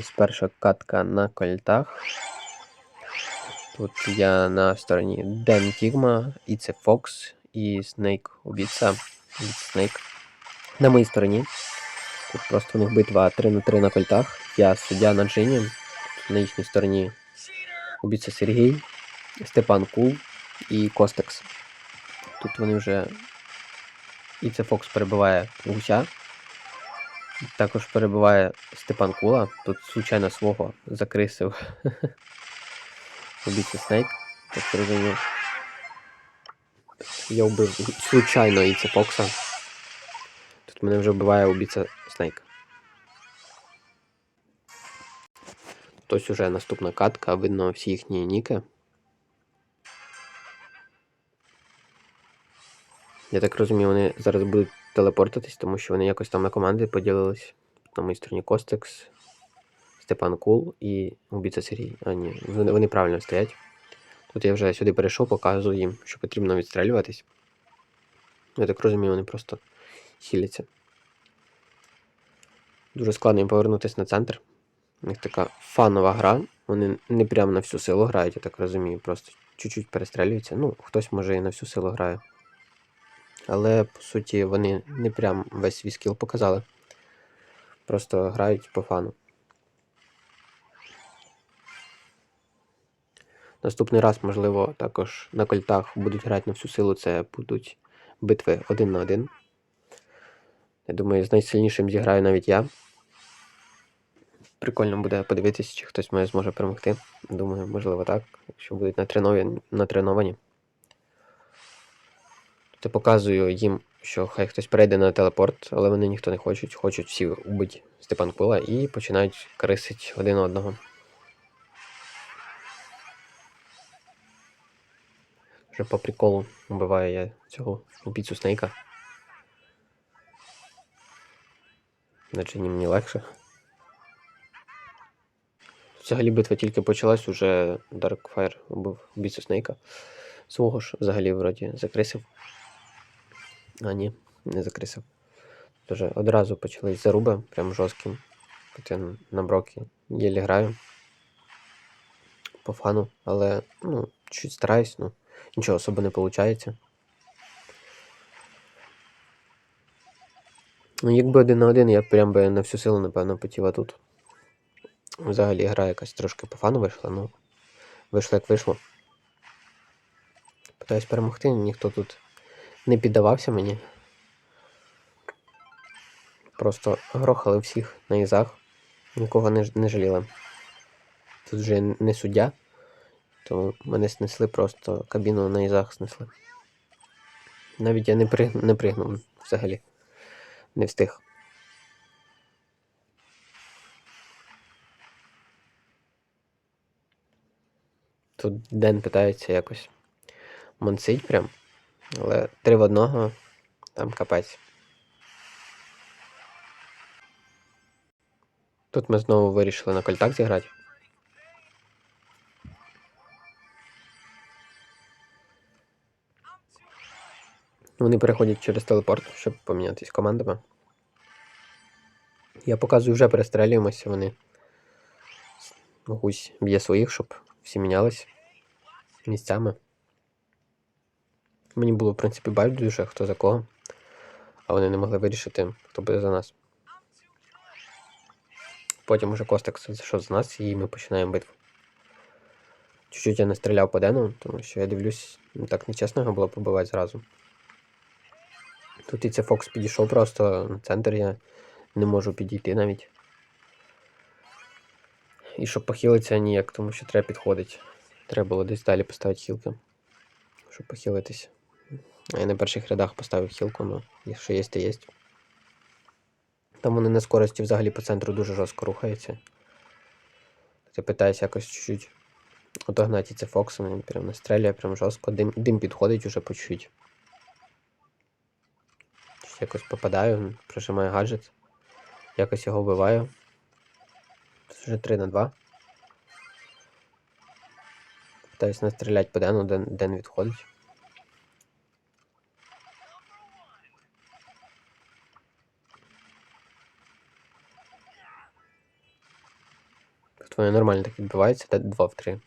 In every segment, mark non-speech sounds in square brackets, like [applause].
Ось перша катка на кольтах. Тут я на стороні Ден Тігма, і це Фокс, і Снейк убійця. Снейк. На моїй стороні. Тут просто у них битва 3 на 3 на кольтах. Я суддя на Джині. На їхній стороні убійця Сергій, Степан Кул і Костекс. Тут вони вже. І це Фокс перебиває гуся. Також перебуває Степан Кула. Тут случайно свого закрисив [laughs] убійця Снейк. Так зрозумів. Я вбив случайно і це Фокса. Тут мене вже вбиває убійця Снейк. Ось уже наступна катка, видно всі їхні ніки. Я так розумію, вони зараз будуть телепортитись, тому що вони якось там на команди поділились. На моїй стороні Костекс, Степан Кул і убійця Сергій. А, ні, вони, вони правильно стоять. Тут я вже сюди перейшов, показую їм, що потрібно відстрелюватись. Я так розумію, вони просто хіляться. Дуже складно їм повернутися на центр. У них така фанова гра. Вони не прямо на всю силу грають, я так розумію. Просто чуть-чуть перестрелюються. Ну, хтось може і на всю силу грає. Але по суті вони не прям весь свій скіл показали. Просто грають по фану. Наступний раз, можливо, також на кольтах будуть грати на всю силу. Це будуть битви один на один. Я думаю, з найсильнішим зіграю навіть я. Прикольно буде подивитися, чи хтось мене зможе перемогти. Думаю, можливо, так, якщо будуть натреновані. Натреновані. Тобто показую їм, що хай хтось перейде на телепорт, але вони ніхто не хочуть. Хочуть всі убити Степан Кула і починають крисити один одного. Вже по приколу вбиваю я цього убійцю Снейка. Наче ні мені легше. Взагалі битва тільки почалась, уже Darkfire убив убійцю Снейка. Свого ж взагалі вроді закрисив. А, ні, не закрисив. Дуже одразу почались заруби, прям жорсткі. Хоча на броки єлі граю. По фану, але ну, чуть стараюсь, ну, нічого особо не виходить. Ну, якби один на один, я прям би на всю силу, напевно, потів, тут. Взагалі гра якась трошки по фану вийшла, ну. Вийшло як вийшло. Питаюсь перемогти, ніхто тут не піддавався мені. Просто грохали всіх на ізах, нікого не, не жаліли. Тут вже не суддя, тому мене снесли просто кабіну на ізах снесли. Навіть я не, при, не пригнув взагалі. Не встиг. Тут Ден питається якось монсить прям. Але три в одного там капець. Тут ми знову вирішили на кольтак зіграти. Вони переходять через телепорт, щоб помінятись командами. Я показую, вже перестрелюємося, вони гусь б'є своїх, щоб всі мінялись місцями. Мені було, в принципі, байдуже, хто за кого. А вони не могли вирішити, хто буде за нас. Потім уже Костик зайшов з нас і ми починаємо битву. Чуть-чуть я не стріляв по Дену, тому що я дивлюсь, так нечесно його було побивати зразу. Тут і це Фокс підійшов просто на центр, я не можу підійти навіть. І щоб похилитися ніяк, тому що треба підходити. Треба було десь далі поставити хілки, щоб похилитися. Я на перших рядах поставив хілку, ну, якщо є, то є. Там вони на скорості взагалі по центру дуже жорстко рухаються. Я питаюся якось чуть-чуть отогнати це Фоксом, він прям настрелює, прям жорстко. Дим дим підходить уже по чуть-чуть. Якось попадаю, прижимаю гаджет. Якось його вбиваю. Це вже 3 на 2. Питаюсь настріляти по Дену, Ден, Ден відходить. Вони нормально так відбиваються, де 2 в 3.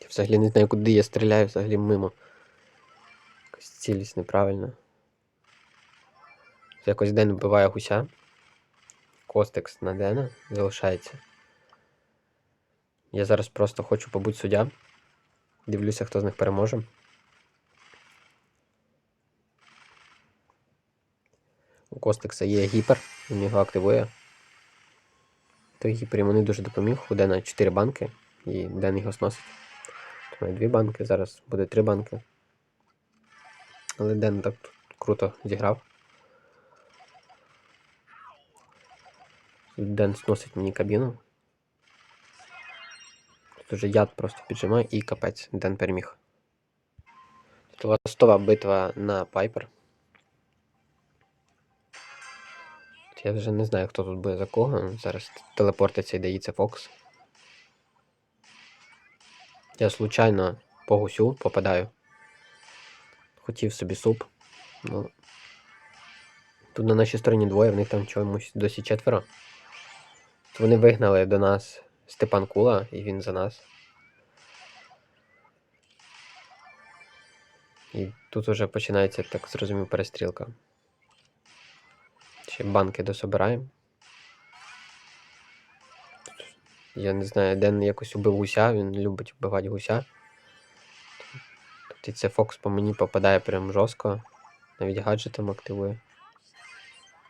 Я взагалі не знаю, куди я стріляю, взагалі мимо. Якась цілість неправильна. Якось Ден вбиває гуся. Костекс на Дена залишається. Я зараз просто хочу побути суддя. Дивлюся, хто з них переможе. У Костекса є гіпер, він його активує. Той гіпер йому не дуже допоміг. У Дена 4 банки, і Ден його сносить. Тут має 2 банки, зараз буде 3 банки. Але Ден так круто зіграв. Ден сносить мені кабіну. Тут уже яд просто піджимає і капець. Ден переміг. Тут ластова битва на Пайпер. Я вже не знаю, хто тут буде за кого. Зараз телепортиться і дається Фокс. Я случайно по гусю попадаю. Хотів собі суп. Ну. Тут на нашій стороні двоє, в них там чомусь досі четверо. От Вони вигнали до нас Степан Кула, і він за нас. І тут уже починається, так зрозумів, перестрілка. Ще банки дособираємо. Я не знаю, Ден якось убив гуся, він любить вбивати гуся. Тут це Фокс по мені попадає прям жорстко. Навіть гаджетом активує.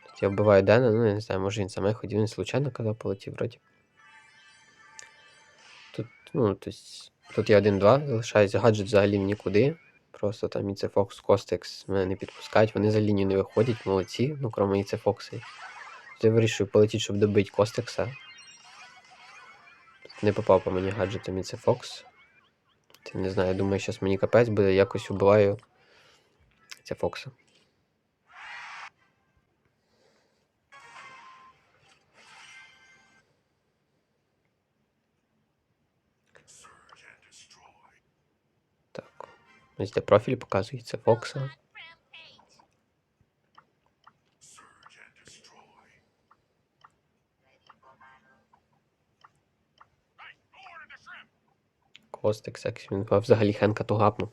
Тут я вбиваю Дена, ну я не знаю, може він саме ходив, він случайно казав полетів вроді. Тут, ну, то тут є 1-2, залишається гаджет взагалі в нікуди. Просто там і Фокс, Костекс мене не підпускають, вони за лінію не виходять, молодці, ну крім і Фокси. Я вирішую полетіти, щоб добити Костекса. Не попав по мені гаджетом і Фокс. Ти не знаю, думаю, зараз мені капець буде, якось убиваю це Ось де профіль показується Фокса. Костекс, як він взагалі Хенка то гапнув.